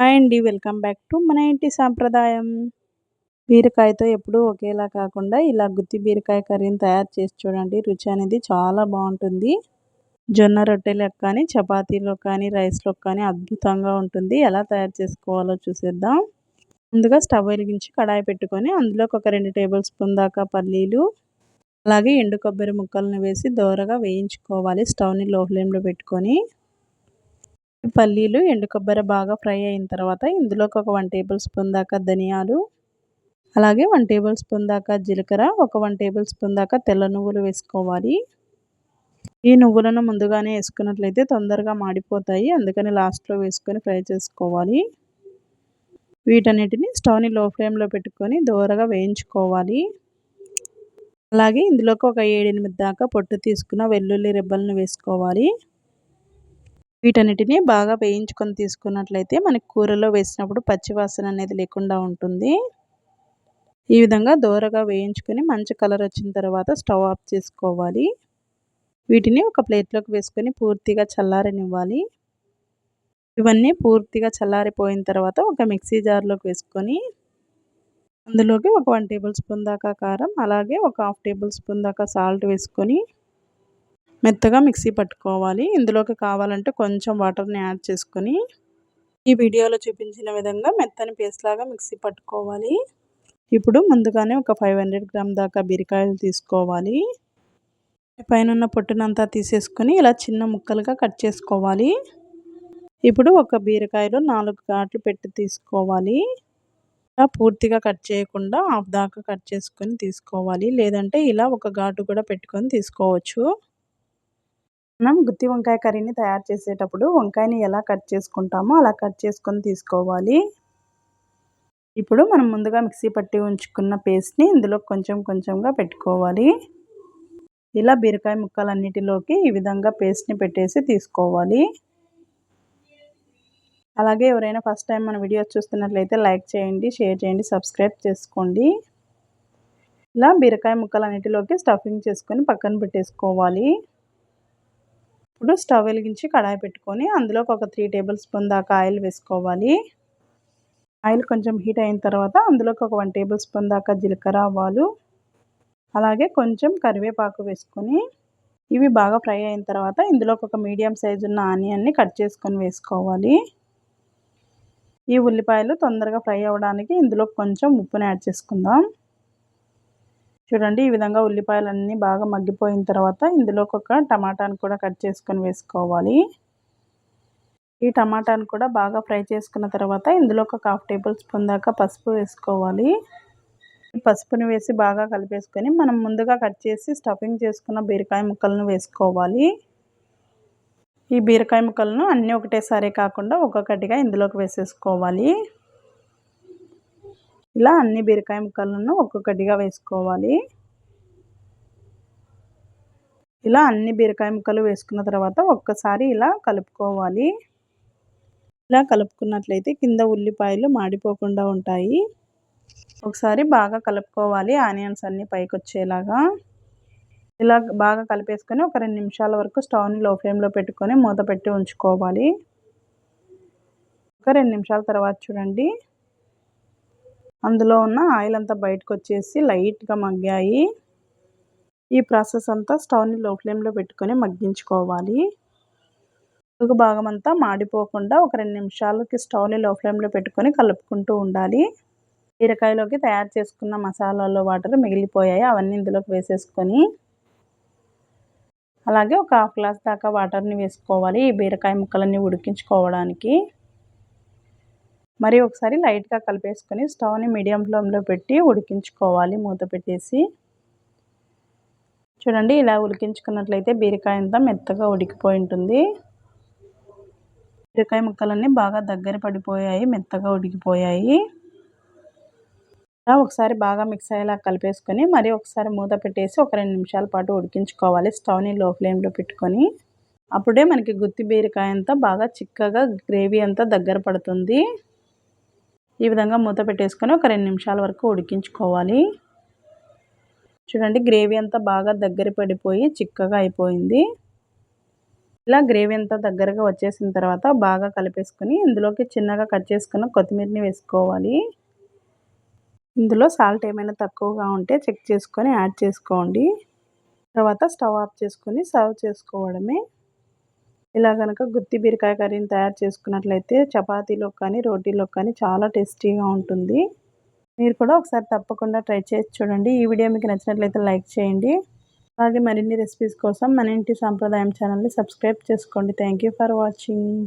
Hi అండి welcome back to మన ఇంటి సాంప్రదాయం? బీరకాయతో ఎప్పుడూ ఒకేలా కాకుండా ఇలా గుత్తి బీరకాయ కర్రీని తయారు చేసి చూడండి రుచి అనేది చాలా బాగుంటుంది. జొన్న రొట్టెలకు కానీ చపాతీలో కానీ రైస్లో కానీ అద్భుతంగా ఉంటుంది. ఎలా తయారు చేసుకోవాలో చూసేద్దాం. ముందుగా స్టవ్ వెలిగించి కడాయి పెట్టుకొని అందులోకి ఒక రెండు టేబుల్ స్పూన్ దాకా పల్లీలు అలాగే ఎండు కొబ్బరి ముక్కలను వేసి దోరగా వేయించుకోవాలి. స్టవ్ని లో ఫ్లేమ్లో పెట్టుకొని పల్లీలు ఎండు కొబ్బరి బాగా ఫ్రై అయిన తర్వాత ఇందులోకి ఒక వన్ టేబుల్ స్పూన్ దాకా ధనియాలు అలాగే వన్ టేబుల్ స్పూన్ దాకా జీలకర్ర ఒక వన్ టేబుల్ స్పూన్ దాకా తెల్ల నువ్వులు వేసుకోవాలి. ఈ నువ్వులను ముందుగానే వేసుకున్నట్లయితే తొందరగా మాడిపోతాయి. అందుకని లాస్ట్లో వేసుకొని ఫ్రై చేసుకోవాలి. వీటన్నిటిని స్టవ్ని లో ఫ్లేమ్లో పెట్టుకొని దూరగా వేయించుకోవాలి. అలాగే ఇందులోకి ఒక ఏడెనిమిది దాకా పొట్టు తీసుకున్న వెల్లుల్లి రెబ్బలను వేసుకోవాలి. వీటన్నిటిని బాగా వేయించుకొని తీసుకున్నట్లయితే మనకి కూరలో వేసినప్పుడు పచ్చివాసన అనేది లేకుండా ఉంటుంది. ఈ విధంగా దోరగా వేయించుకొని మంచి కలర్ వచ్చిన తర్వాత స్టవ్ ఆఫ్ చేసుకోవాలి. వీటిని ఒక ప్లేట్లోకి వేసుకొని పూర్తిగా చల్లారనివ్వాలి. ఇవన్నీ పూర్తిగా చల్లారిపోయిన తర్వాత ఒక మిక్సీ జార్లోకి వేసుకొని అందులోకి ఒక వన్ టేబుల్ స్పూన్ దాకా కారం అలాగే ఒక హాఫ్ టేబుల్ స్పూన్ దాకా సాల్ట్ వేసుకొని మెత్తగా మిక్సీ పట్టుకోవాలి. ఇందులోకి కావాలంటే కొంచెం వాటర్ని యాడ్ చేసుకొని ఈ వీడియోలో చూపించిన విధంగా మెత్తని పేస్ట్ లాగా మిక్సీ పట్టుకోవాలి. ఇప్పుడు ముందుగానే ఒక ఫైవ్ హండ్రెడ్ గ్రామ్ దాకా బీరకాయలు తీసుకోవాలి. పైన పొట్టునంతా తీసేసుకొని ఇలా చిన్న ముక్కలుగా కట్ చేసుకోవాలి. ఇప్పుడు ఒక బీరకాయలో నాలుగు ఘాట్లు పెట్టి తీసుకోవాలి. పూర్తిగా కట్ చేయకుండా హాఫ్ దాకా కట్ చేసుకొని తీసుకోవాలి. లేదంటే ఇలా ఒక ఘాటు కూడా పెట్టుకొని తీసుకోవచ్చు. మనం గుత్తి వంకాయ కర్రీని తయారు చేసేటప్పుడు వంకాయని ఎలా కట్ చేసుకుంటామో అలా కట్ చేసుకొని తీసుకోవాలి. ఇప్పుడు మనం ముందుగా మిక్సీ పట్టి ఉంచుకున్న పేస్ట్ని ఇందులో కొంచెం కొంచెంగా పెట్టుకోవాలి. ఇలా బీరకాయ ముక్కలన్నిటిలోకి ఈ విధంగా పేస్ట్ని పెట్టేసి తీసుకోవాలి. అలాగే ఎవరైనా ఫస్ట్ టైం మన వీడియో చూస్తున్నట్లయితే లైక్ చేయండి షేర్ చేయండి సబ్స్క్రైబ్ చేసుకోండి. ఇలా బీరకాయ ముక్కలన్నిటిలోకి స్టఫింగ్ చేసుకొని పక్కన పెట్టేసుకోవాలి. ఇప్పుడు స్టవ్ వెలిగించి కడాయి పెట్టుకొని అందులోకి ఒక త్రీ టేబుల్ స్పూన్ దాకా ఆయిల్ వేసుకోవాలి. ఆయిల్ కొంచెం హీట్ అయిన తర్వాత అందులోకి ఒక వన్ టేబుల్ స్పూన్ దాకా జీలకర్ర ఆవాలు అలాగే కొంచెం కరివేపాకు వేసుకొని ఇవి బాగా ఫ్రై అయిన తర్వాత ఇందులోకి ఒక మీడియం సైజు ఉన్న ఆనియన్ని కట్ చేసుకొని వేసుకోవాలి. ఈ ఉల్లిపాయలు తొందరగా ఫ్రై అవ్వడానికి ఇందులో కొంచెం ఉప్పుని యాడ్ చేసుకుందాం. చూడండి ఈ విధంగా ఉల్లిపాయలన్నీ బాగా మగ్గిపోయిన తర్వాత ఇందులోకి ఒక టమాటాను కూడా కట్ చేసుకొని వేసుకోవాలి. ఈ టమాటాను కూడా బాగా ఫ్రై చేసుకున్న తర్వాత ఇందులో ఒక హాఫ్ టేబుల్ స్పూన్ దాకా పసుపు వేసుకోవాలి. పసుపుని వేసి బాగా కలిపేసుకొని మనం ముందుగా కట్ చేసి స్టఫింగ్ చేసుకున్న బీరకాయ ముక్కలను వేసుకోవాలి. ఈ బీరకాయ ముక్కలను అన్నీ ఒకటేసారి కాకుండా ఒక్కొక్కటిగా ఇందులోకి వేసేసుకోవాలి. ఇలా అన్ని బీరకాయ ముక్కలను ఒక్కొక్కటిగా వేసుకోవాలి. ఇలా అన్ని బీరకాయ ముక్కలు వేసుకున్న తర్వాత ఒక్కసారి ఇలా కలుపుకోవాలి. ఇలా కలుపుకున్నట్లయితే కింద ఉల్లిపాయలు మాడిపోకుండా ఉంటాయి. ఒకసారి బాగా కలుపుకోవాలి. ఆనియన్స్ అన్నీ పైకి వచ్చేలాగా ఇలా బాగా కలిపేసుకొని ఒక రెండు నిమిషాల వరకు స్టవ్ని లో ఫ్లేమ్లో పెట్టుకొని మూత పెట్టి ఉంచుకోవాలి. ఒక రెండు నిమిషాల తర్వాత చూడండి. అందులో ఉన్న ఆయిల్ అంతా బయటకు వచ్చేసి లైట్గా మగ్గాయి. ఈ ప్రాసెస్ అంతా స్టవ్ని లో ఫ్లేమ్లో పెట్టుకొని మగ్గించుకోవాలి. అడుగు భాగం అంతా మాడిపోకుండా ఒక రెండు నిమిషాలకి స్టవ్ని లో ఫ్లేమ్లో పెట్టుకొని కలుపుకుంటూ ఉండాలి. బీరకాయలోకి తయారు చేసుకున్న మసాలాలో వాటర్ మిగిలిపోయాయి. అవన్నీ ఇందులోకి వేసేసుకొని అలాగే ఒక హాఫ్ గ్లాస్ దాకా వాటర్ని వేసుకోవాలి. ఈ బీరకాయ ముక్కలన్నీ ఉడికించుకోవడానికి. మరి ఒకసారి లైట్గా కలిపేసుకొని స్టవ్ని మీడియం ఫ్లేమ్లో పెట్టి ఉడికించుకోవాలి మూత పెట్టేసి. చూడండి ఇలా ఉడికించుకున్నట్లయితే బీరకాయ అంతా మెత్తగా ఉడికిపోయి ఉంటుంది. బీరకాయ ముక్కలన్నీ బాగా దగ్గర పడిపోయాయి మెత్తగా ఉడికిపోయాయి. ఒకసారి బాగా మిక్స్ అయ్యేలా కలిపేసుకొని మరి ఒకసారి మూత పెట్టేసి ఒక రెండు నిమిషాల పాటు ఉడికించుకోవాలి స్టవ్ని లో ఫ్లేమ్లో పెట్టుకొని. అప్పుడే మనకి గుత్తి బీరకాయ అంతా బాగా చిక్కగా గ్రేవీ అంతా దగ్గర పడుతుంది. ఈ విధంగా మూత పెట్టేసుకొని ఒక రెండు నిమిషాల వరకు ఉడికించుకోవాలి. చూడండి గ్రేవీ అంతా బాగా దగ్గర పడిపోయి చిక్కగా అయిపోయింది. ఇలా గ్రేవీ అంతా దగ్గరగా వచ్చేసిన తర్వాత బాగా కలిపేసుకొని ఇందులోకి చిన్నగా కట్ చేసుకున్న కొత్తిమీరని వేసుకోవాలి. ఇందులో సాల్ట్ ఏమైనా తక్కువగా ఉంటే చెక్ చేసుకొని యాడ్ చేసుకోండి. తర్వాత స్టవ్ ఆఫ్ చేసుకొని సర్వ్ చేసుకోవడమే. ఇలా కనుక గుత్తి బీరకాయ కర్రీని తయారు చేసుకున్నట్లయితే చపాతీలో కానీ రోటీలో కానీ చాలా టేస్టీగా ఉంటుంది. మీరు కూడా ఒకసారి తప్పకుండా ట్రై చేసి చూడండి. ఈ వీడియో మీకు నచ్చినట్లయితే లైక్ చేయండి. అలాగే మరిన్ని రెసిపీస్ కోసం మన ఇంటి సాంప్రదాయం ఛానల్ని సబ్స్క్రైబ్ చేసుకోండి. Thank for watching.